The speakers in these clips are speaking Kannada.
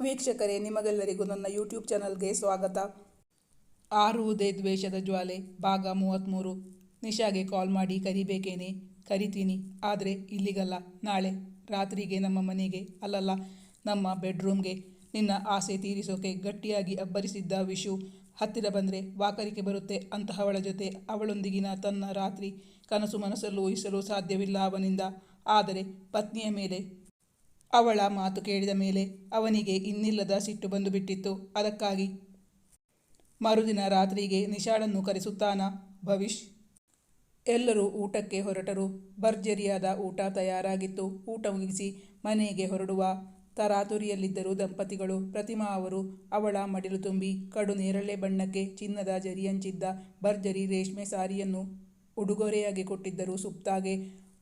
ವೀಕ್ಷಕರೇ, ನಿಮಗೆಲ್ಲರಿಗೂ ನನ್ನ ಯೂಟ್ಯೂಬ್ ಚಾನಲ್ಗೆ ಸ್ವಾಗತ. ಆರುವುದೇ ದ್ವೇಷದ ಜ್ವಾಲೆ, ಭಾಗ ಮೂವತ್ತ್ಮೂರು ನಿಶಾಗೆ ಕಾಲ್ ಮಾಡಿ ಕರಿಬೇಕೇನೆ? ಕರಿತೀನಿ. ಆದರೆ ಇಲ್ಲಿಗಲ್ಲ. ನಾಳೆ ರಾತ್ರಿಗೆ ನಮ್ಮ ಮನೆಗೆ, ಅಲ್ಲಲ್ಲ, ನಮ್ಮ ಬೆಡ್ರೂಮ್ಗೆ. ನಿನ್ನ ಆಸೆ ತೀರಿಸೋಕೆ ಗಟ್ಟಿಯಾಗಿ ಅಬ್ಬರಿಸಿದ್ದ ವಿಶು, ಹತ್ತಿರ ಬಂದರೆ ವಾಕರಿಕೆ ಬರುತ್ತೆ ಅಂತಹವಳ ಜೊತೆ. ಅವಳೊಂದಿಗಿನ ತನ್ನ ರಾತ್ರಿ ಕನಸು ಮನಸ್ಸಲ್ಲೂ ಊಹಿಸಲು ಸಾಧ್ಯವಿಲ್ಲ ಅವನಿಂದ. ಆದರೆ ಪತ್ನಿಯ ಮೇಲೆ ಅವಳ ಮಾತು ಕೇಳಿದ ಮೇಲೆ ಅವನಿಗೆ ಇನ್ನಿಲ್ಲದ ಸಿಟ್ಟು ಬಂದು ಬಿಟ್ಟಿತ್ತು ಅದಕ್ಕಾಗಿ ಮರುದಿನ ರಾತ್ರಿಗೆ ನಿಶಾಳನ್ನು ಕರೆಸುತ್ತಾನ ಭವಿಷ್ ಎಲ್ಲರೂ ಊಟಕ್ಕೆ ಹೊರಟರು. ಭರ್ಜರಿಯಾದ ಊಟ ತಯಾರಾಗಿತ್ತು. ಊಟ ಮುಗಿಸಿ ಮನೆಗೆ ಹೊರಡುವ ತರಾತುರಿಯಲ್ಲಿದ್ದರು ದಂಪತಿಗಳು ಪ್ರತಿಮಾ ಅವರು ಅವಳ ಮಡಿಲು ತುಂಬಿ ಕಡು ನೇರಳೆ ಬಣ್ಣಕ್ಕೆ ಚಿನ್ನದ ಜರಿಯಂಚಿದ್ದ ಭರ್ಜರಿ ರೇಷ್ಮೆ ಸಾರಿಯನ್ನು ಉಡುಗೊರೆಯಾಗಿ ಕೊಟ್ಟಿದ್ದರು ಸುಪ್ತಾಗೆ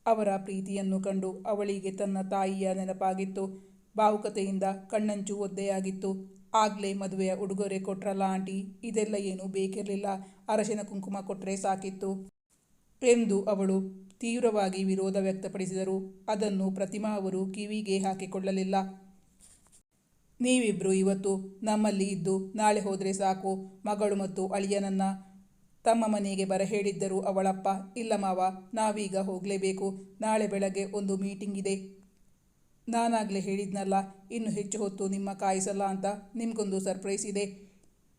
ಅವರ ಪ್ರೀತಿಯನ್ನು ಕಂಡು ಅವಳಿಗೆ ತನ್ನ ತಾಯಿಯ ನೆನಪಾಗಿತ್ತು. ಭಾವುಕತೆಯಿಂದ ಕಣ್ಣಂಚು ಒದ್ದೆಯಾಗಿತ್ತು. ಆಗ್ಲೇ ಮದುವೆಯ ಉಡುಗೊರೆ ಕೊಟ್ರಲ್ಲ ಆಂಟಿ, ಇದೆಲ್ಲ ಏನೂ ಬೇಕಿರಲಿಲ್ಲ. ಅರಶಿನ ಕುಂಕುಮ ಕೊಟ್ಟರೆ ಸಾಕಿತ್ತು ಎಂದು ಅವಳು ತೀವ್ರವಾಗಿ ವಿರೋಧ ವ್ಯಕ್ತಪಡಿಸಿದರು. ಅದನ್ನು ಪ್ರತಿಮಾ ಅವರು ಕಿವಿಗೆ ಹಾಕಿಕೊಳ್ಳಲಿಲ್ಲ. ನೀವಿಬ್ಬರು ಇವತ್ತು ನಮ್ಮಲ್ಲಿ ಇದ್ದು ನಾಳೆ ಹೋದರೆ ಸಾಕು. ಮಗಳು ಮತ್ತು ಅಳಿಯನನ್ನ ತಮ್ಮ ಮನೆಗೆ ಬರ ಹೇಳಿದ್ದರು ಅವಳಪ್ಪ, ಇಲ್ಲ ಮಾವ, ನಾವೀಗ ಹೋಗಲೇಬೇಕು. ನಾಳೆ ಬೆಳಗ್ಗೆ ಒಂದು ಮೀಟಿಂಗ್ ಇದೆ. ನಾನಾಗಲೇ ಹೇಳಿದ್ನಲ್ಲ, ಇನ್ನು ಹೆಚ್ಚು ಹೊತ್ತು ನಿಮ್ಮ ಕಾಯಿಸಲ್ಲ ಅಂತ ನಿಮಗೊಂದು ಸರ್ಪ್ರೈಸ್ ಇದೆ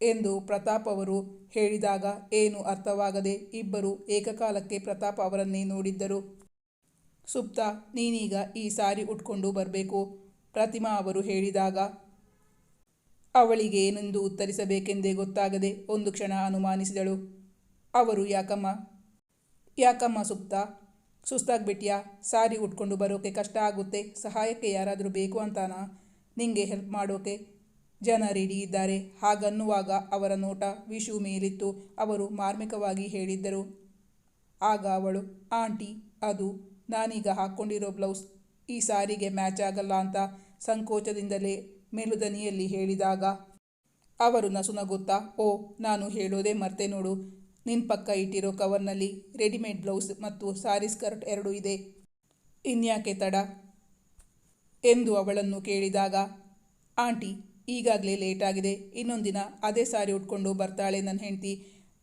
ಎಂದು ಪ್ರತಾಪ್ ಅವರು ಹೇಳಿದಾಗ ಏನು ಅರ್ಥವಾಗದೆ ಇಬ್ಬರು ಏಕಕಾಲಕ್ಕೆ ಪ್ರತಾಪ್ ಅವರನ್ನೇ ನೋಡಿದ್ದರು. ಸುಪ್ತ, ನೀನೀಗ ಈ ಸಾರಿ ಉಟ್ಕೊಂಡು ಬರಬೇಕು, ಪ್ರತಿಮಾ ಅವರು ಹೇಳಿದಾಗ. ಅವಳಿಗೆ ಏನೆಂದು ಉತ್ತರಿಸಬೇಕೆಂದೇ ಗೊತ್ತಾಗದೆ ಒಂದು ಕ್ಷಣ ಅನುಮಾನಿಸಿದಳು. ಅವರು ಯಾಕಮ್ಮ? ಯಾಕಮ್ಮ ಸುಪ್ತ? ಸುಸ್ತಾಗ್ಬಿಟ್ಯಾ? ಸಾರಿ ಉಟ್ಕೊಂಡು ಬರೋಕೆ ಕಷ್ಟ ಆಗುತ್ತೆ. ಸಹಾಯಕ್ಕೆ ಯಾರಾದರೂ ಬೇಕು ಅಂತಾನಾ? ನಿಂಗೆ ಹೆಲ್ಪ್ ಮಾಡೋಕೆ? ಜನ ರೆಡಿ ಇದ್ದಾರೆ. ಹಾಗನ್ನುವಾಗ ಅವರ ನೋಟ ವಿಶು ಮೇಲಿತ್ತು. ಅವರು ಮಾರ್ಮಿಕವಾಗಿ ಹೇಳಿದ್ದರು. ಆಗ ಅವಳು, ಆಂಟಿ, ಅದು, ನಾನೀಗ ಹಾಕ್ಕೊಂಡಿರೋ ಬ್ಲೌಸ್ ಈ ಸಾರಿಗೆ ಮ್ಯಾಚ್ ಆಗಲ್ಲ ಅಂತ ಸಂಕೋಚದಿಂದಲೇ ಮೇಲುದನಿಯಲ್ಲಿ ಹೇಳಿದಾಗ. ಅವರು ನಸುನಗುತ್ತಾ, ಓ, ನಾನು ಹೇಳೋದೇ ಮರ್ತೆ ನೋಡು. ನಿನ್ನ ಪಕ್ಕ ಇಟ್ಟಿರೋ ಕವರ್ನಲ್ಲಿ ರೆಡಿಮೇಡ್ ಬ್ಲೌಸ್ ಮತ್ತು ಸಾರಿ ಸ್ಕರ್ಟ್ ಎರಡೂ ಇದೆ. ಇನ್ಯಾಕೆ ತಡ? ಎಂದು ಅವಳನ್ನು ಕೇಳಿದಾಗ, ಆಂಟಿ, ಈಗಾಗಲೇ ಲೇಟಾಗಿದೆ ಇನ್ನೊಂದಿನ ಅದೇ ಸಾರಿ ಉಟ್ಕೊಂಡು ಬರ್ತಾಳೆ ನನ್ನ ಹೆಂಡತಿ.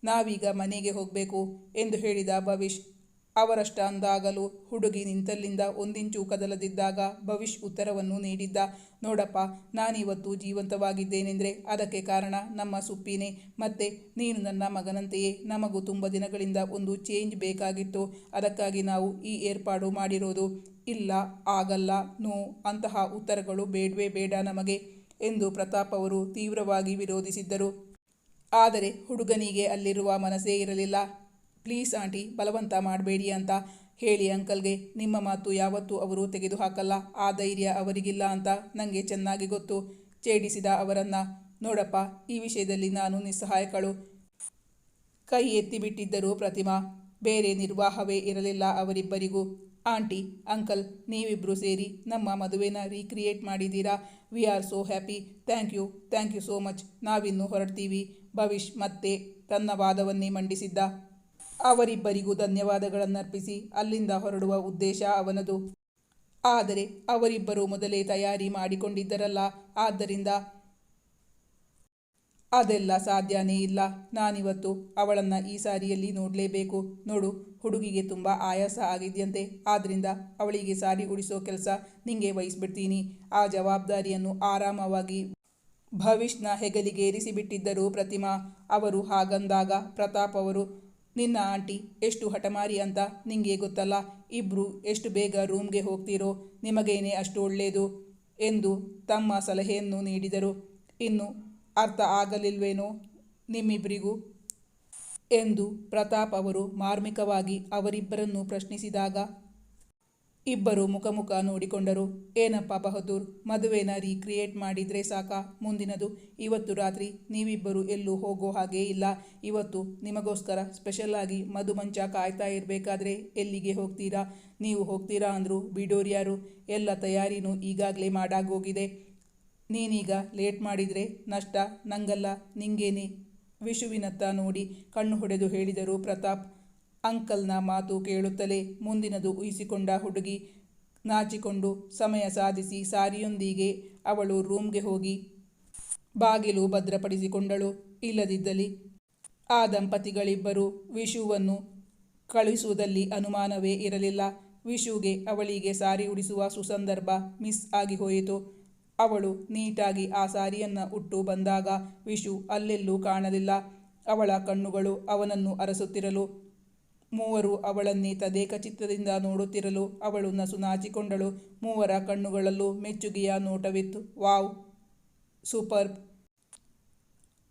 ನಾವೀಗ ಮನೆಗೆ ಹೋಗಬೇಕು, ಎಂದು ಹೇಳಿದ ಭವಿಷ್. ಅವರಷ್ಟ ಅಂದಾಗಲೂ ಹುಡುಗಿ ನಿಂತಲ್ಲಿಂದ ಒಂದಿಂಚು ಕದಲದಿದ್ದಾಗ ಭವಿಷ್ ಉತ್ತರವನ್ನು ನೀಡಿದ್ದ, ನೋಡಪ್ಪ, ನಾನಿವತ್ತು ಜೀವಂತವಾಗಿದ್ದೇನೆಂದರೆ ಅದಕ್ಕೆ ಕಾರಣ ನಮ್ಮ ಸುಪ್ಪಿನೇ. ಮತ್ತೆ ನೀನು ನನ್ನ ಮಗನಂತೆಯೇ ನಮಗೂ ತುಂಬ ದಿನಗಳಿಂದ ಒಂದು ಚೇಂಜ್ ಬೇಕಾಗಿತ್ತು. ಅದಕ್ಕಾಗಿ ನಾವು ಈ ಏರ್ಪಾಡು ಮಾಡಿರೋದು. ಇಲ್ಲ, ಆಗಲ್ಲ, ನೋ, ಅಂತಹ ಉತ್ತರಗಳು ಬೇಡವೇ ಬೇಡ ನಮಗೆ ಎಂದು ಪ್ರತಾಪ್ ಅವರು ತೀವ್ರವಾಗಿ ವಿರೋಧಿಸಿದ್ದರು. ಆದರೆ ಹುಡುಗನಿಗೆ ಅಲ್ಲಿರುವ ಮನಸ್ಸೇ ಇರಲಿಲ್ಲ. ಪ್ಲೀಸ್ ಆಂಟಿ, ಬಲವಂತ ಮಾಡಬೇಡಿ ಅಂತ ಹೇಳಿ ಅಂಕಲ್ಗೆ, ನಿಮ್ಮ ಮಾತು ಯಾವತ್ತೂ ಅವರು ತೆಗೆದುಹಾಕಲ್ಲ, ಆ ಧೈರ್ಯ ಅವರಿಗಿಲ್ಲ ಅಂತ ನನಗೆ ಚೆನ್ನಾಗಿ ಗೊತ್ತು, ಛೇಡಿಸಿದ ಅವರನ್ನು. ನೋಡಪ್ಪ, ಈ ವಿಷಯದಲ್ಲಿ ನಾನು ನಿಸ್ಸಹಾಯಕಳು. ಕೈ ಎತ್ತಿಬಿಟ್ಟಿದ್ದರು ಪ್ರತಿಮಾ, ಬೇರೆ ನಿರ್ವಾಹವೇ ಇರಲಿಲ್ಲ ಅವರಿಬ್ಬರಿಗೂ. ಆಂಟಿ, ಅಂಕಲ್ ನೀವಿಬ್ಬರು ಸೇರಿ ನಮ್ಮ ಮದುವೆನ ರೀಕ್ರಿಯೇಟ್ ಮಾಡಿದ್ದೀರಾ? We are so happy, thank you thank you so much, ನಾವಿನ್ನು ಹೊರಡ್ತೀವಿ. ಭವಿಷ್ ಮತ್ತೆ ತನ್ನ ವಾದವನ್ನೇ ಮಂಡಿಸಿದ್ದ. ಅವರಿಬ್ಬರಿಗೂ ಧನ್ಯವಾದಗಳನ್ನರ್ಪಿಸಿ ಅಲ್ಲಿಂದ ಹೊರಡುವ ಉದ್ದೇಶ ಅವನದು. ಆದರೆ ಅವರಿಬ್ಬರು ಮೊದಲೇ ತಯಾರಿ ಮಾಡಿಕೊಂಡಿದ್ದರಲ್ಲ, ಆದ್ದರಿಂದ ಅದೆಲ್ಲ ಸಾಧ್ಯನೇ ಇಲ್ಲ. ನಾನಿವತ್ತು ಅವಳನ್ನು ಈ ಸಾರಿಯಲ್ಲಿ ನೋಡಲೇಬೇಕು. ನೋಡು, ಹುಡುಗಿಗೆ ತುಂಬ ಆಯಾಸ ಆಗಿದೆಯಂತೆ. ಆದ್ದರಿಂದ ಅವಳಿಗೆ ಸಾರಿ ಉಡಿಸೋ ಕೆಲಸ ನಿಂಗೆ ವಹಿಸ್ಬಿಡ್ತೀನಿ. ಆ ಜವಾಬ್ದಾರಿಯನ್ನು ಆರಾಮವಾಗಿ ಭವಿಷ್ನ ಹೆಗಲಿಗೇರಿಸಿಬಿಟ್ಟಿದ್ದರು ಪ್ರತಿಮಾ. ಅವರು ಹಾಗಂದಾಗ ಪ್ರತಾಪ್ ಅವರು ನಿನ್ನ ಆಂಟಿ, ಎಷ್ಟು ಹಠಮಾರಿ ಅಂತ ನಿಂಗೆ ಗೊತ್ತಲ್ಲ? ಇಬ್ಬರು ಎಷ್ಟು ಬೇಗ ರೂಮ್ಗೆ ಹೋಗ್ತೀರೋ, ನಿಮಗೇನೆ ಅಷ್ಟು ಒಳ್ಳೆಯದು ಎಂದು ತಮ್ಮ ಸಲಹೆಯನ್ನು ನೀಡಿದರು. ಇನ್ನು, ಅರ್ಥ ಆಗಲಿಲ್ವೇನೋ ನಿಮ್ಮಿಬ್ಬರಿಗೂ ಎಂದು ಪ್ರತಾಪ್ ಅವರು ಮಾರ್ಮಿಕವಾಗಿ ಅವರಿಬ್ಬರನ್ನು ಪ್ರಶ್ನಿಸಿದಾಗ ಇಬ್ಬರು ಮುಖಮುಖ ನೋಡಿಕೊಂಡರು. ಏನಪ್ಪ ಬಹದ್ದೂರ್ ಮದುವೆನ ರೀಕ್ರಿಯೇಟ್ ಮಾಡಿದರೆ ಸಾಕ? ಮುಂದಿನದು, ಇವತ್ತು ರಾತ್ರಿ ನೀವಿಬ್ಬರು ಎಲ್ಲೂ ಹೋಗೋ ಹಾಗೇ ಇಲ್ಲ. ಇವತ್ತು ನಿಮಗೋಸ್ಕರ ಸ್ಪೆಷಲ್ ಆಗಿ ಮಧುಮಂಚ ಕಾಯ್ತಾ ಇರಬೇಕಾದ್ರೆ ಎಲ್ಲಿಗೆ ಹೋಗ್ತೀರಾ? ನೀವು ಹೋಗ್ತೀರಾ ಅಂದರು ಬಿಡೋರ್ಯಾರು? ಎಲ್ಲ ತಯಾರಿನೂ ಈಗಾಗಲೇ ಮಾಡಾಗೋಗಿದೆ. ನೀನೀಗ ಲೇಟ್ ಮಾಡಿದರೆ ನಷ್ಟ, ನಂಗಲ್ಲ, ನಿಂಗೇನೆ? ವಿಷುವಿನತ್ತ ನೋಡಿ ಕಣ್ಣು ಹೊಡೆದು ಹೇಳಿದರು ಪ್ರತಾಪ್. ಅಂಕಲ್ನ ಮಾತು ಕೇಳುತ್ತಲೇ ಮುಂದಿನದು ಊಹಿಸಿಕೊಂಡ ಹುಡುಗಿ ನಾಚಿಕೊಂಡು ಸಮಯ ಸಾಧಿಸಿ ಸಾರಿಯೊಂದಿಗೆ ಅವಳು ರೂಮ್ಗೆ ಹೋಗಿ ಬಾಗಿಲು ಭದ್ರಪಡಿಸಿಕೊಂಡಳು. ಇಲ್ಲದಿದ್ದಲ್ಲಿ ಆ ದಂಪತಿಗಳಿಬ್ಬರು ವಿಶುವನ್ನು ಕಳುಹಿಸುವುದಲ್ಲಿ ಅನುಮಾನವೇ ಇರಲಿಲ್ಲ. ವಿಷುಗೆ ಅವಳಿಗೆ ಸಾರಿ ಉಡಿಸುವ ಸುಸಂದರ್ಭ ಮಿಸ್ ಆಗಿ ಹೋಯಿತು. ಅವಳು ನೀಟಾಗಿ ಆ ಸಾರಿಯನ್ನು ಉಟ್ಟು ಬಂದಾಗ ವಿಶು ಅಲ್ಲೆಲ್ಲೂ ಕಾಣಲಿಲ್ಲ. ಅವಳ ಕಣ್ಣುಗಳು ಅವನನ್ನು ಅರಸುತ್ತಿರಲು ಮೂವರು ಅವಳನ್ನೇ ತದೇಕ ಚಿತ್ತದಿಂದ ನೋಡುತ್ತಿರಲು ಅವಳು ನಸು ನಾಚಿಕೊಂಡಳು. ಮೂವರ ಕಣ್ಣುಗಳಲ್ಲೂ ಮೆಚ್ಚುಗೆಯ ನೋಟವಿತ್ತು. ವಾವ್! ಸೂಪರ್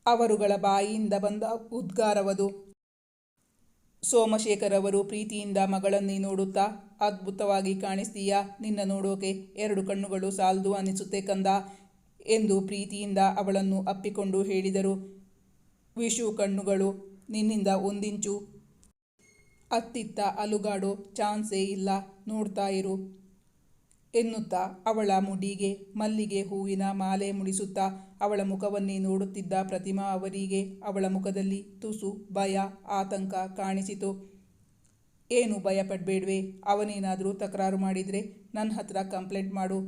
ಅವರುಗಳ ಬಾಯಿಯಿಂದ ಬಂದ ಉದ್ಗಾರವದು. ಸೋಮಶೇಖರ್ ಅವರು ಪ್ರೀತಿಯಿಂದ ಮಗಳನ್ನೇ ನೋಡುತ್ತಾ, ಅದ್ಭುತವಾಗಿ ಕಾಣಿಸ್ತೀಯಾ? ನಿನ್ನ ನೋಡೋಕೆ ಎರಡು ಕಣ್ಣುಗಳು ಸಾಲದು ಅನಿಸುತ್ತೆ ಕಂದ ಎಂದು ಪ್ರೀತಿಯಿಂದ ಅವಳನ್ನು ಅಪ್ಪಿಕೊಂಡು ಹೇಳಿದರು. ವಿಶು ಕಣ್ಣುಗಳು ನಿನ್ನಿಂದ ಒಂದಿಂಚು ಅತ್ತಿತ್ತ ಅಲುಗಾಡೋ ಚಾನ್ಸೇ ಇಲ್ಲ, ನೋಡ್ತಾ ಇರು ಎನ್ನುತ್ತಾ ಅವಳ ಮುಡಿಗೆ, ಮಲ್ಲಿಗೆ ಹೂವಿನ ಮಾಲೆ ಮುಡಿಸುತ್ತಾ ಅವಳ ಮುಖವನ್ನೇ ನೋಡುತ್ತಿದ್ದ ಪ್ರತಿಮಾ ಅವರಿಗೆ ಅವಳ ಮುಖದಲ್ಲಿ ತುಸು ಭಯ, ಆತಂಕ ಕಾಣಿಸಿತು. ಏನು ಭಯ ಪಡಬೇಡ್ವೆ ಅವನೇನಾದರೂ ತಕರಾರು ಮಾಡಿದರೆ ನನ್ನ ಹತ್ರ ಕಂಪ್ಲೇಂಟ್ ಮಾಡು.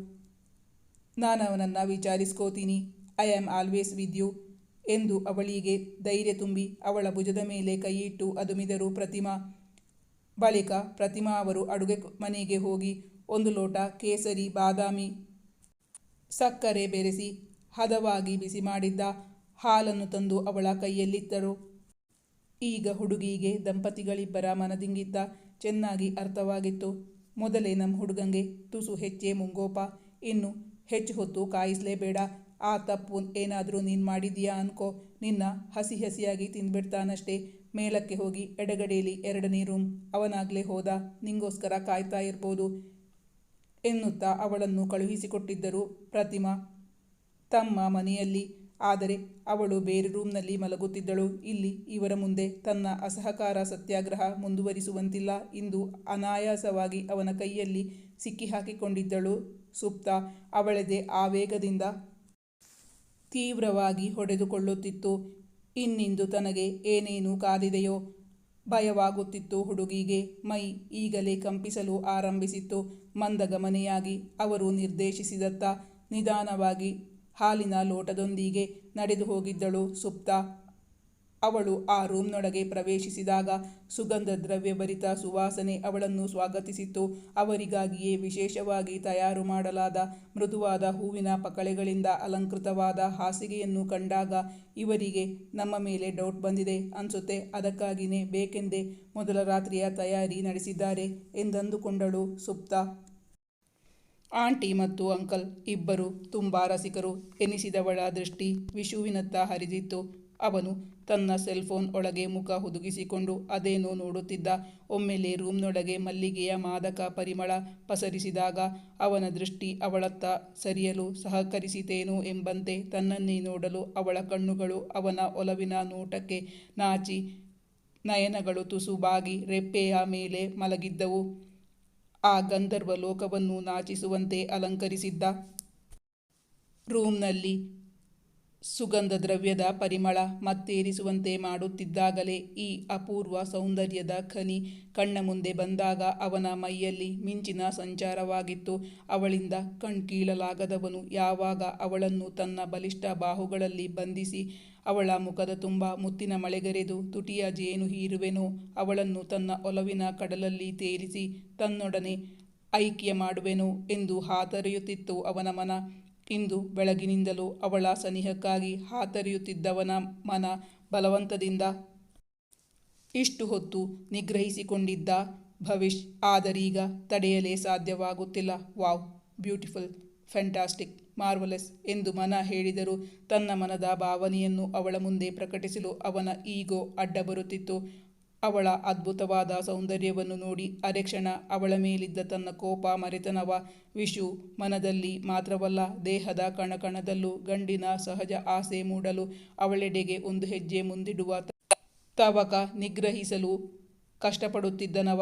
ನಾನು ಅವನನ್ನು ವಿಚಾರಿಸ್ಕೋತೀನಿ, I am always with you ಎಂದು ಅವಳಿಗೆ ಧೈರ್ಯ ತುಂಬಿ ಅವಳ ಭುಜದ ಮೇಲೆ ಕೈಯಿಟ್ಟು ಅದುಮಿದರು ಪ್ರತಿಮಾ. ಬಳಿಕ ಪ್ರತಿಮಾ ಅವರು ಅಡುಗೆ ಮನೆಗೆ ಹೋಗಿ ಒಂದು ಲೋಟ ಕೇಸರಿ, ಬಾದಾಮಿ ಸಕ್ಕರೆ ಬೆರೆಸಿ ಹದವಾಗಿ ಬಿಸಿ ಮಾಡಿದ್ದ ಹಾಲನ್ನು ತಂದು ಅವಳ ಕೈಯಲ್ಲಿತ್ತರು. ಈಗ ಹುಡುಗಿಗೆ ದಂಪತಿಗಳಿಬ್ಬರ ಮನದಿಂಗಿದ್ದ ಚೆನ್ನಾಗಿ ಅರ್ಥವಾಗಿತ್ತು. ಮೊದಲೇ ನಮ್ಮ ಹುಡುಗಂಗೆ ತುಸು ಹೆಚ್ಚೆ ಮುಂಗೋಪ. ಇನ್ನು ಹೆಚ್ಚು ಹೊತ್ತು ಕಾಯಿಸಲೇಬೇಡ. ಆ ತಪ್ಪು ಏನಾದರೂ ನೀನು ಮಾಡಿದೀಯಾ ಅನ್ಕೋ. ನಿನ್ನ ಹಸಿ ಹಸಿಯಾಗಿ ತಿಂದ್ಬಿಡ್ತಾನಷ್ಟೇ. ಮೇಲಕ್ಕೆ ಹೋಗಿ ಎಡಗಡೆಯಲ್ಲಿ ಎರಡನೇ ರೂಮ್. ಅವನಾಗಲೇ ಹೋದ. ನಿಂಗೋಸ್ಕರ ಕಾಯ್ತಾ ಇರ್ಬೋದು ಎನ್ನುತ್ತಾ ಅವಳನ್ನು ಕಳುಹಿಸಿಕೊಟ್ಟಿದ್ದರು ಪ್ರತಿಮಾ. ತಮ್ಮ ಮನೆಯಲ್ಲಿ. ಆದರೆ ಅವಳು ಬೇರೆ ರೂಮ್ನಲ್ಲಿ ಮಲಗುತ್ತಿದ್ದಳು. ಇಲ್ಲಿ ಇವರ ಮುಂದೆ ತನ್ನ ಅಸಹಕಾರ ಸತ್ಯಾಗ್ರಹ ಮುಂದುವರಿಸುವಂತಿಲ್ಲ ಇಂದು ಅನಾಯಾಸವಾಗಿ ಅವನ ಕೈಯಲ್ಲಿ ಸಿಕ್ಕಿಹಾಕಿಕೊಂಡಿದ್ದಳು ಸುಪ್ತ. ಅವಳದೆ ಆವೇಗದಿಂದ ತೀವ್ರವಾಗಿ ಹೊಡೆದುಕೊಳ್ಳುತ್ತಿತ್ತು. ಇನ್ನಿಂದು ತನಗೆ ಏನೇನು ಕಾದಿದೆಯೋ ಭಯವಾಗುತ್ತಿತ್ತು ಹುಡುಗಿಗೆ. ಮೈ ಈಗಲೇ ಕಂಪಿಸಲು ಆರಂಭಿಸಿತ್ತು. ಮಂದಗಮನೆಯಾಗಿ ಅವರು ನಿರ್ದೇಶಿಸಿದತ್ತ ನಿಧಾನವಾಗಿ ಹಾಲಿನ ಲೋಟದೊಂದಿಗೆ ನಡೆದು ಹೋಗಿದ್ದಳು ಸುಪ್ತ. ಅವಳು ಆ ರೂಮ್ನೊಳಗೆ ಪ್ರವೇಶಿಸಿದಾಗ ಸುಗಂಧ ದ್ರವ್ಯಭರಿತ ಸುವಾಸನೆ ಅವಳನ್ನು ಸ್ವಾಗತಿಸಿತ್ತು ಅವರಿಗಾಗಿಯೇ ವಿಶೇಷವಾಗಿ ತಯಾರು ಮಾಡಲಾದ ಮೃದುವಾದ ಹೂವಿನ ಪಕಳೆಗಳಿಂದ ಅಲಂಕೃತವಾದ ಹಾಸಿಗೆಯನ್ನು ಕಂಡಾಗ ಇವರಿಗೆ, ನಮ್ಮ ಮೇಲೆ ಡೌಟ್ ಬಂದಿದೆ ಅನ್ಸುತ್ತೆ ಅದಕ್ಕಾಗಿಯೇ ಬೇಕೆಂದೇ ಮೊದಲ ರಾತ್ರಿಯ ತಯಾರಿ ನಡೆಸಿದ್ದಾರೆ ಎಂದಂದುಕೊಂಡಳು ಸುಪ್ತ. ಆಂಟಿ ಮತ್ತು ಅಂಕಲ್ ಇಬ್ಬರು ತುಂಬ ರಸಿಕರು ಎನಿಸಿದವಳ ದೃಷ್ಟಿ ವಿಶುವಿನತ್ತ ಹರಿದಿತ್ತು. ಅವನು ತನ್ನ ಸೆಲ್ಫೋನ್ ಒಳಗೆ ಮುಖ ಹುದುಗಿಸಿಕೊಂಡು ಅದೇನೋ ನೋಡುತ್ತಿದ್ದ. ಒಮ್ಮೆಲೆ ರೂಮ್ನೊಳಗೆ ಮಲ್ಲಿಗೆಯ ಮಾದಕ ಪರಿಮಳ ಪಸರಿಸಿದಾಗ ಅವನ ದೃಷ್ಟಿ ಅವಳತ್ತ ಸರಿಯಲು ಸಹಕರಿಸಿತೇನೋ ಎಂಬಂತೆ ತನ್ನನ್ನೇ ನೋಡಲು ಅವಳ ಕಣ್ಣುಗಳು ಅವನ ಒಲವಿನ ನೋಟಕ್ಕೆ ನಾಚಿ ನಯನಗಳು ತುಸುಬಾಗಿ ರೆಪ್ಪೆಯ ಮೇಲೆ ಮಲಗಿದ್ದವು. ಆ ಗಂಧರ್ವ ಲೋಕವನ್ನು ನಾಚಿಸುವಂತೆ ಅಲಂಕರಿಸಿದ್ದ. ರೂಮ್ನಲ್ಲಿ ಸುಗಂಧ ದ್ರವ್ಯದ ಪರಿಮಳ ಮತ್ತೇರಿಸುವಂತೆ ಮಾಡುತ್ತಿದ್ದಾಗಲೇ ಈ ಅಪೂರ್ವ ಸೌಂದರ್ಯದ ಖನಿ ಕಣ್ಣ ಮುಂದೆ ಬಂದಾಗ ಅವನ ಮೈಯಲ್ಲಿ ಮಿಂಚಿನ ಸಂಚಾರವಾಗಿತ್ತು. ಅವಳಿಂದ ಕಣ್ಕೀಳಲಾಗದವನು ಯಾವಾಗ ಅವಳನ್ನು ತನ್ನ ಬಲಿಷ್ಠ ಬಾಹುಗಳಲ್ಲಿ ಬಂಧಿಸಿ ಅವಳ ಮುಖದ ತುಂಬ ಮುತ್ತಿನ ಮಳೆಗರೆದು ತುಟಿಯ ಜೇನು ಹೀರುವೆನೋ ಅವಳನ್ನು ತನ್ನ ಒಲವಿನ ಕಡಲಲ್ಲಿ ತೇರಿಸಿ ತನ್ನೊಡನೆ ಐಕ್ಯ ಮಾಡುವೆನೋ ಎಂದು ಹಾತರೆಯುತ್ತಿತ್ತು ಅವನ ಮನ. ಇಂದು ಬೆಳಗಿನಿಂದಲೂ ಅವಳ ಸನಿಹಕ್ಕಾಗಿ ಹಾತರಿಯುತ್ತಿದ್ದವನ ಮನ ಬಲವಂತದಿಂದ ಇಷ್ಟು ಹೊತ್ತು ನಿಗ್ರಹಿಸಿಕೊಂಡಿದ್ದ ಭವಿಷ್ ಆದರೀಗ ತಡೆಯಲೇ ಸಾಧ್ಯವಾಗುತ್ತಿಲ್ಲ. ವಾವ್, ಬ್ಯೂಟಿಫುಲ್, ಫ್ಯಾಂಟಾಸ್ಟಿಕ್, ಮಾರ್ವಲೆಸ್ ಎಂದು ಮನ ಹೇಳಿದರೂ ತನ್ನ ಮನದ ಭಾವನೆಯನ್ನು ಅವಳ ಮುಂದೆ ಪ್ರಕಟಿಸಲು ಅವನ ಈಗೋ ಅಡ್ಡ ಬರುತ್ತಿತ್ತು. ಅವಳ ಅದ್ಭುತವಾದ ಸೌಂದರ್ಯವನ್ನು ನೋಡಿ ಅರೆಕ್ಷಣ ಅವಳ ಮೇಲಿದ್ದ ತನ್ನ ಕೋಪ ಮರೆತನವ ವಿಶು ಮನದಲ್ಲಿ ಮಾತ್ರವಲ್ಲ ದೇಹದ ಕಣಕಣದಲ್ಲೂ ಗಂಡಿನ ಸಹಜ ಆಸೆ ಮೂಡಲು ಅವಳೆಡೆಗೆ ಒಂದು ಹೆಜ್ಜೆ ಮುಂದಿಡುವ ತವಕ ನಿಗ್ರಹಿಸಲು ಕಷ್ಟಪಡುತ್ತಿದ್ದನವ.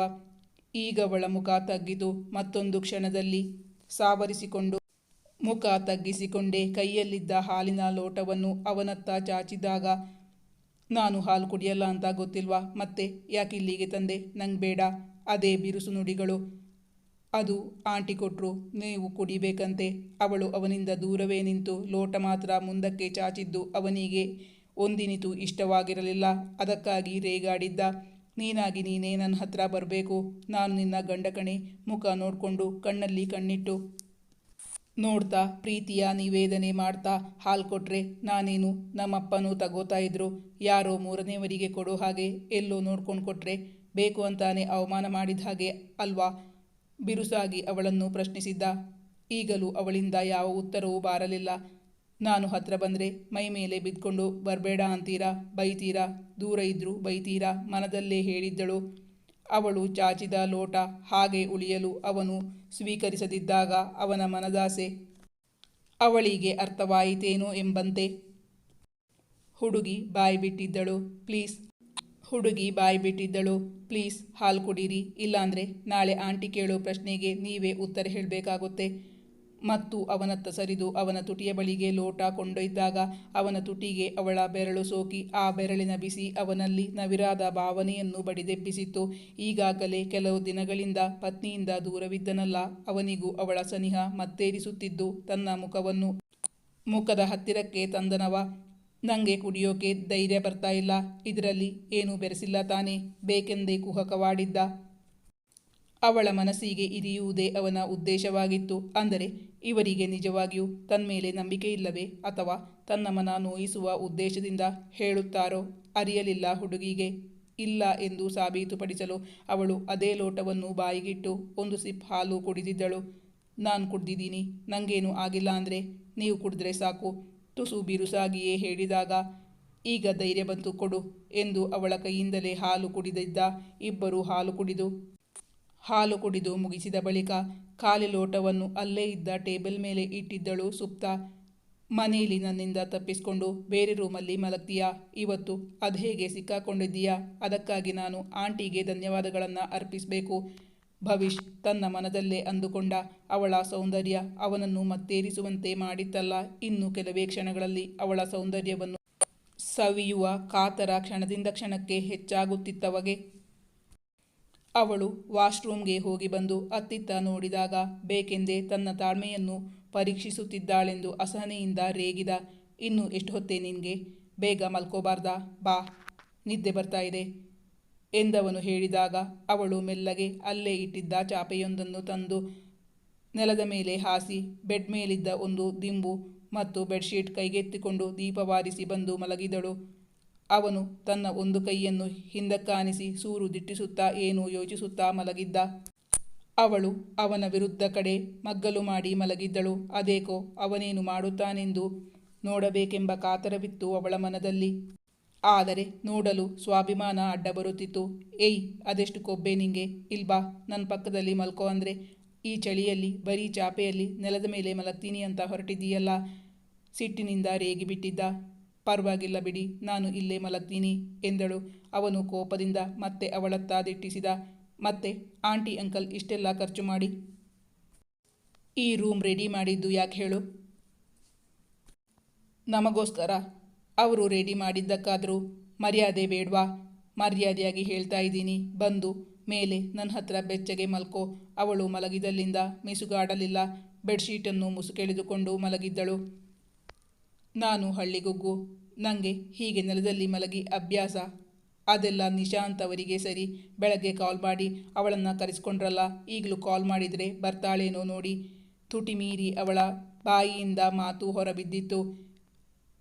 ಈಗವಳ ಮುಖ ತಗ್ಗಿತು, ಮತ್ತೊಂದು ಕ್ಷಣದಲ್ಲಿ ಸಾವರಿಸಿಕೊಂಡು ಮುಖ ತಗ್ಗಿಸಿಕೊಂಡೇ ಕೈಯಲ್ಲಿದ್ದ ಹಾಲಿನ ಲೋಟವನ್ನು ಅವನತ್ತ ಚಾಚಿದಾಗ ನಾನು ಹಾಲು ಕುಡಿಯಲ್ಲ ಅಂತ ಗೊತ್ತಿಲ್ವಾ? ಮತ್ತೆ ಯಾಕೆ ಇಲ್ಲಿಗೆ ತಂದೆ? ನಂಗೆ ಬೇಡ. ಅದೇ ಬಿರುಸು ನುಡಿಗಳು. ಅದು ಆಂಟಿ ಕೊಟ್ಟರು ನೀವು ಕುಡಿಬೇಕಂತೆ. ಅವಳು ಅವನಿಂದ ದೂರವೇ ನಿಂತು ಲೋಟ ಮಾತ್ರ ಮುಂದಕ್ಕೆ ಚಾಚಿದ್ದು ಅವನಿಗೆ. ಒಂದಿನಿತು ಇಷ್ಟವಾಗಿರಲಿಲ್ಲ. ಅದಕ್ಕಾಗಿ ರೇಗಾಡಿದ್ದ, ನೀನಾಗಿ ನೀನೇ ನನ್ನ ಹತ್ರ ಬರಬೇಕು. ನಾನು ನಿನ್ನ ಗಂಡ ಕಣೆ. ಮುಖ ನೋಡಿಕೊಂಡು ಕಣ್ಣಲ್ಲಿ ಕಣ್ಣಿಟ್ಟು ನೋಡ್ತಾ, ಪ್ರೀತಿಯ ನಿವೇದನೆ ಮಾಡ್ತಾ, ಹಾಲು ಕೊಟ್ರೆ ನಾನೇನು, ನಮ್ಮಪ್ಪನೂ ತಗೋತಾ ಇದ್ರು. ಯಾರೋ ಮೂರನೇವರಿಗೆ ಕೊಡೋ ಹಾಗೆ ಎಲ್ಲೋ ನೋಡ್ಕೊಂಡು ಕೊಟ್ರೆ ಬೇಕು ಅಂತಾನೆ ಅವಮಾನ ಮಾಡಿದ ಹಾಗೆ ಅಲ್ವಾ? ಬಿರುಸಾಗಿ ಅವಳನ್ನು ಪ್ರಶ್ನಿಸಿದ್ದ. ಈಗಲೂ ಅವಳಿಂದ ಯಾವ ಉತ್ತರವೂ ಬಾರಲಿಲ್ಲ. ನಾನು ಹತ್ರ ಬಂದರೆ ಮೈ ಮೇಲೆ ಬಿದ್ಕೊಂಡು, ಬರಬೇಡ ಅಂತೀರಾ? ಬೈತೀರಾ? ದೂರ ಇದ್ದರೂ ಬೈತೀರಾ? ಮನದಲ್ಲೇ ಹೇಳಿದ್ದಳು. ಅವಳು ಚಾಚಿದ ಲೋಟ ಹಾಗೆ ಉಳಿಯಲು ಅವನು ಸ್ವೀಕರಿಸದಿದ್ದಾಗ ಅವನ ಮನದಾಸೆ, ಅವಳಿಗೆ ಅರ್ಥವಾಯಿತೇನೋ ಎಂಬಂತೆ. ಹುಡುಗಿ ಬಾಯಿ ಬಿಟ್ಟಿದ್ದಳು, ಪ್ಲೀಸ್. ಹುಡುಗಿ ಬಾಯಿ ಬಿಟ್ಟಿದ್ದಳು, ಪ್ಲೀಸ್ ಹಾಲು ಕುಡೀರಿ, ಇಲ್ಲಾಂದರೆ ನಾಳೆ ಆಂಟಿ ಕೇಳೋ ಪ್ರಶ್ನೆಗೆ ನೀವೇ ಉತ್ತರ ಹೇಳಬೇಕಾಗುತ್ತೆ. ಮತ್ತು ಅವನತ್ತ ಸರಿದು ಅವನ ತುಟಿಯ ಬಳಿಗೆ ಲೋಟ ಕೊಂಡೊಯ್ದಾಗ ಅವನ ತುಟಿಗೆ ಅವಳ ಬೆರಳು ಸೋಕಿ ಆ ಬೆರಳಿನ ಬಿಸಿ ಅವನಲ್ಲಿ ನವಿರಾದ ಭಾವನೆಯನ್ನು ಬಡಿದೆಬ್ಬಿಸಿತ್ತು ಈಗಾಗಲೇ ಕೆಲವು ದಿನಗಳಿಂದ ಪತ್ನಿಯಿಂದ ದೂರವಿದ್ದನಲ್ಲ, ಅವನಿಗೂ ಅವಳ ಸನಿಹ ಮತ್ತೇರಿಸುತ್ತಿದ್ದು ತನ್ನ ಮುಖವನ್ನು ಮುಖದ ಹತ್ತಿರಕ್ಕೆ ತಂದನವ. ನಂಗೆ ಕುಡಿಯೋಕೆ ಧೈರ್ಯ ಬರ್ತಾ ಇಲ್ಲ, ಇದರಲ್ಲಿ ಏನೂ ಬೆರೆಸಿಲ್ಲ ತಾನೇ, ಬೇಕೆಂದೇ ಕುಹಕವಾಡಿದ್ದ. ಅವಳ ಮನಸ್ಸಿಗೆ ಇರಿಯುವುದೇ ಅವನ ಉದ್ದೇಶವಾಗಿತ್ತು. ಅಂದರೆ, ಇವರಿಗೆ ನಿಜವಾಗಿಯೂ ತನ್ಮೇಲೆ ನಂಬಿಕೆ ಇಲ್ಲವೇ ಅಥವಾ ತನ್ನ ಮನ ನೋಯಿಸುವ ಉದ್ದೇಶದಿಂದ ಹೇಳುತ್ತಾರೋ ಅರಿಯಲಿಲ್ಲ ಹುಡುಗಿಗೆ. ಇಲ್ಲ ಎಂದು ಸಾಬೀತುಪಡಿಸಲು ಅವಳು ಅದೇ ಲೋಟವನ್ನು ಬಾಯಿಗಿಟ್ಟು ಒಂದು ಸಿಪ್ ಹಾಲು ಕುಡಿದಿದ್ದಳು. ನಾನು ಕುಡ್ದಿದ್ದೀನಿ ನನಗೇನು ಆಗಿಲ್ಲ ಅಂದರೆ ನೀವು ಕುಡಿದ್ರೆ ಸಾಕು. ತುಸು ಬಿರುಸಾಗಿಯೇ ಹೇಳಿದಾಗ, ಈಗ ಧೈರ್ಯ ಬಂತು ಕೊಡು ಎಂದು ಅವಳ ಕೈಯಿಂದಲೇ ಹಾಲು ಕುಡಿದಿದ್ದ ಇಬ್ಬರು ಹಾಲು ಕುಡಿದು ಹಾಲು ಕುಡಿದು ಮುಗಿಸಿದ ಬಳಿಕ ಖಾಲಿ ಲೋಟವನ್ನು ಅಲ್ಲೇ ಇದ್ದ ಟೇಬಲ್ ಮೇಲೆ ಇಟ್ಟಿದ್ದಳು ಸುಪ್ತ. ಮನೆಯಲ್ಲಿ ನನ್ನಿಂದ ತಪ್ಪಿಸಿಕೊಂಡು ಬೇರೆ ರೂಮಲ್ಲಿ ಮಲಗ್ತೀಯಾ? ಇವತ್ತು ಅದು ಹೇಗೆ ಸಿಕ್ಕಾಕೊಂಡಿದ್ದೀಯಾ? ಅದಕ್ಕಾಗಿ ನಾನು ಆಂಟಿಗೆ ಧನ್ಯವಾದಗಳನ್ನು ಅರ್ಪಿಸಬೇಕು. ಭವಿಷ್ ತನ್ನ ಮನದಲ್ಲೇ ಅಂದುಕೊಂಡ ಅವಳ ಸೌಂದರ್ಯ ಅವನನ್ನು ಮತ್ತೇರಿಸುವಂತೆ ಮಾಡಿತ್ತಲ್ಲ. ಇನ್ನು ಕೆಲವೇ ಕ್ಷಣಗಳಲ್ಲಿ ಅವಳ ಸೌಂದರ್ಯವನ್ನು ಸವಿಯುವ ಕಾತರ ಕ್ಷಣದಿಂದ ಕ್ಷಣಕ್ಕೆ ಹೆಚ್ಚಾಗುತ್ತಿತ್ತವಗೆ ಅವಳು ವಾಶ್ರೂಮ್ಗೆ ಹೋಗಿ ಬಂದು ಅತ್ತಿತ್ತ ನೋಡಿದಾಗ ಬೇಕೆಂದೇ ತನ್ನ ತಾಳ್ಮೆಯನ್ನು ಪರೀಕ್ಷಿಸುತ್ತಿದ್ದಾಳೆಂದು ಅಸಹನೆಯಿಂದ ರೇಗಿದ, ಇನ್ನು ಎಷ್ಟು ಹೊತ್ತೇ ನಿನಗೆ? ಬೇಗ ಮಲ್ಕೋಬಾರ್ದ? ಬಾ, ನಿದ್ದೆ ಬರ್ತಾ ಇದೆ, ಎಂದವನು ಹೇಳಿದಾಗ ಅವಳು ಮೆಲ್ಲಗೆ ಅಲ್ಲೇ ಇಟ್ಟಿದ್ದ ಚಾಪೆಯೊಂದನ್ನು ತಂದು ನೆಲದ ಮೇಲೆ ಹಾಸಿ ಬೆಡ್ ಮೇಲಿದ್ದ ಒಂದು ದಿಂಬು ಮತ್ತು ಬೆಡ್ಶೀಟ್ ಕೈಗೆತ್ತಿಕೊಂಡು ದೀಪವಾರಿಸಿ ಬಂದು ಮಲಗಿದಳು. ಅವನು ತನ್ನ ಒಂದು ಕೈಯನ್ನು ಹಿಂದಕ್ಕಾನಿಸಿ ಸೂರು ದಿಟ್ಟಿಸುತ್ತಾ ಏನೋ ಯೋಚಿಸುತ್ತಾ ಮಲಗಿದ್ದ. ಅವಳು ಅವನ ವಿರುದ್ಧ ಕಡೆ ಮಗ್ಗಲು ಮಾಡಿ ಮಲಗಿದ್ದಳು. ಅದೇಕೋ ಅವನೇನು ಮಾಡುತ್ತಾನೆಂದು ನೋಡಬೇಕೆಂಬ ಕಾತರವಿತ್ತು ಅವಳ ಮನದಲ್ಲಿ. ಆದರೆ ನೋಡಲು ಸ್ವಾಭಿಮಾನ ಅಡ್ಡ ಬರುತ್ತಿತ್ತು. ಏಯ್, ಅದೆಷ್ಟು ಕೊಬ್ಬೆ ನಿಂಗೆ? ಇಲ್ಬಾ ನನ್ನ ಪಕ್ಕದಲ್ಲಿ ಮಲ್ಕೋ ಅಂದರೆ. ಈ ಚಳಿಯಲ್ಲಿ, ಬರೀ ಚಾಪೆಯಲ್ಲಿ ನೆಲದ ಮೇಲೆ ಮಲಗ್ತೀನಿ ಅಂತ ಹೊರಟಿದ್ದೀಯಲ್ಲ. ಸಿಟ್ಟಿನಿಂದ ರೇಗಿಬಿಟ್ಟಿದ್ದ. ಪರವಾಗಿಲ್ಲ ಬಿಡಿ, ನಾನು ಇಲ್ಲೇ ಮಲಗ್ತೀನಿ ಎಂದಳು. ಅವನು ಕೋಪದಿಂದ ಮತ್ತೆ ಅವಳತ್ತಾದಿಟ್ಟಿಸಿದ, ಮತ್ತೆ ಆಂಟಿ, ಅಂಕಲ್ ಇಷ್ಟೆಲ್ಲ ಖರ್ಚು ಮಾಡಿ ಈ ರೂಮ್ ರೆಡಿ ಮಾಡಿದ್ದು ಯಾಕೆ ಹೇಳು? ನಮಗೋಸ್ಕರ. ಅವರು ರೆಡಿ ಮಾಡಿದ್ದಕ್ಕಾದರೂ ಮರ್ಯಾದೆ ಬೇಡ್ವಾ? ಮರ್ಯಾದೆಯಾಗಿ ಹೇಳ್ತಾ ಇದ್ದೀನಿ, ಬಂದು ಮೇಲೆ ನನ್ನ ಹತ್ರ ಬೆಚ್ಚಗೆ ಮಲ್ಕೋ. ಅವಳು ಮಲಗಿದಲ್ಲಿಂದ ಮಿಸುಗಾಡಲಿಲ್ಲ. ಬೆಡ್ಶೀಟನ್ನು ಮುಸುಕೆಳೆದುಕೊಂಡು ಮಲಗಿದ್ದಳು. ನಾನು ಹಳ್ಳಿಗುಗ್ಗು. ನನಗೆ ಹೀಗೆ ನೆಲದಲ್ಲಿ ಮಲಗಿ ಅಭ್ಯಾಸ. ಅದೆಲ್ಲ ನಿಶಾಂತ್ ಅವರಿಗೆ ಸರಿ. ಬೆಳಗ್ಗೆ ಕಾಲ್ ಮಾಡಿ ಅವಳನ್ನು ಕರೆಸ್ಕೊಂಡ್ರಲ್ಲ, ಈಗಲೂ ಕಾಲ್ ಮಾಡಿದರೆ ಬರ್ತಾಳೇನೋ ನೋಡಿ. ತುಟಿ ಮೀರಿ ಅವಳ ಬಾಯಿಯಿಂದ ಮಾತು ಹೊರಬಿದ್ದಿತ್ತು.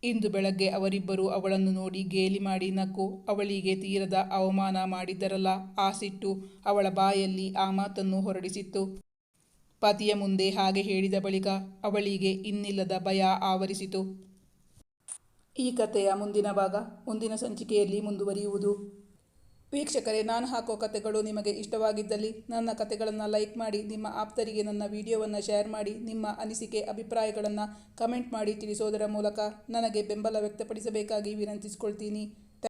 ಇಂದು ಬೆಳಗ್ಗೆ ಅವರಿಬ್ಬರು ಅವಳನ್ನು ನೋಡಿ ಗೇಲಿ ಮಾಡಿ ನಕ್ಕು, ಅವಳಿಗೆ ತೀರದ ಅವಮಾನ ಮಾಡಿದ್ದರಲ್ಲ ಆಸಿಟ್ಟು ಸಿಟ್ಟು ಅವಳ ಬಾಯಲ್ಲಿ ಆ ಮಾತನ್ನು ಹೊರಡಿಸಿತ್ತು. ಪತಿಯ ಮುಂದೆ ಹಾಗೆ ಹೇಳಿದ ಬಳಿಕ ಅವಳಿಗೆ ಇನ್ನಿಲ್ಲದ ಭಯ ಆವರಿಸಿತು. ಈ ಕಥೆಯ ಮುಂದಿನ ಭಾಗ, ಮುಂದಿನ ಸಂಚಿಕೆಯಲ್ಲಿ ಮುಂದುವರಿಯುವುದು. ವೀಕ್ಷಕರೇ, ನಾನು ಹಾಕೋ ಕಥೆಗಳು ನಿಮಗೆ ಇಷ್ಟವಾಗಿದ್ದಲ್ಲಿ ನನ್ನ ಕಥೆಗಳನ್ನು ಲೈಕ್ ಮಾಡಿ, ನಿಮ್ಮ ಆಪ್ತರಿಗೆ ನನ್ನ ವಿಡಿಯೋವನ್ನು ಶೇರ್ ಮಾಡಿ, ನಿಮ್ಮ ಅನಿಸಿಕೆ, ಅಭಿಪ್ರಾಯಗಳನ್ನು ಕಮೆಂಟ್ ಮಾಡಿ ತಿಳಿಸೋದರ ಮೂಲಕ ನನಗೆ ಬೆಂಬಲ ವ್ಯಕ್ತಪಡಿಸಬೇಕಾಗಿ ವಿನಂತಿಸಿಕೊಳ್ತೀನಿ.